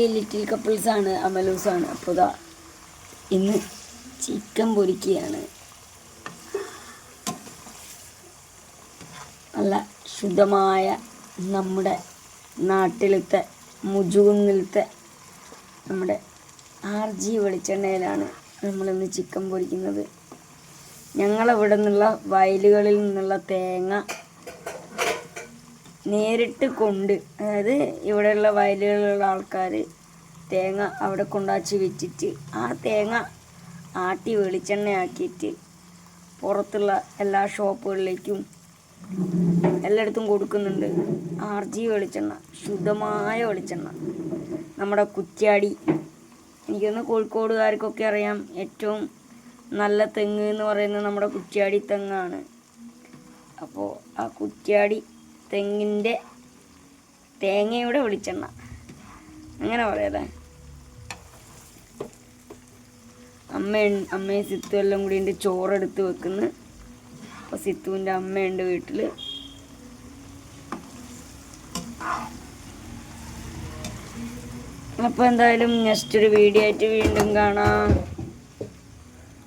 ഈ little couples ആണ് അമലൂസ് ആണ് അപ്പോൾ ഇതാ ഇന്ന് ചിക്കൻ പൊരിക്കുകയാണ്. നല്ല ശുദ്ധമായ നമ്മുടെ നാട്ടിലത്തെ മുജുകുന്നിലത്തെ നമ്മുടെ ആർ ജി വെളിച്ചെണ്ണയിലാണ് നമ്മളിന്ന് ചിക്കൻ പൊരിക്കുന്നത്. ഞങ്ങളവിടെ നിന്നുള്ള വയലുകളിൽ നിന്നുള്ള തേങ്ങ നേരിട്ട് കൊണ്ട് അതായത് ഇവിടെയുള്ള വയലുകളിലുള്ള ആൾക്കാർ തേങ്ങ അവിടെ കൊണ്ടാച്ച് വെച്ചിട്ട് ആ തേങ്ങ ആട്ടി വെളിച്ചെണ്ണയാക്കിയിട്ട് പുറത്തുള്ള എല്ലാ ഷോപ്പുകളിലേക്കും എല്ലായിടത്തും കൊടുക്കുന്നുണ്ട്. ആർജി വെളിച്ചെണ്ണ ശുദ്ധമായ വെളിച്ചെണ്ണ. നമ്മുടെ കുറ്റ്യാടി. എനിക്കൊന്ന് കോഴിക്കോടുകാർക്കൊക്കെ അറിയാം ഏറ്റവും നല്ല തെങ്ങ് എന്ന് പറയുന്നത് നമ്മുടെ കുറ്റ്യാടി തെങ്ങാണ്. അപ്പോൾ ആ കുറ്റ്യാടി തെങ്ങിന്റെ തേങ്ങയുടെ വെളിച്ചെണ്ണ. അങ്ങനെ പറയാതെ അമ്മ അമ്മയും സിത്തു എല്ലാം കൂടി ഉണ്ട് ചോറെടുത്ത് വെക്കുന്നു. അപ്പോൾ സിത്തുവിന്റെ അമ്മയുണ്ട് വീട്ടിൽ അപ്പോൾ എന്തായാലും നെക്സ്റ്റ് ഒരു വീഡിയോ ആയിട്ട് വീണ്ടും കാണാം.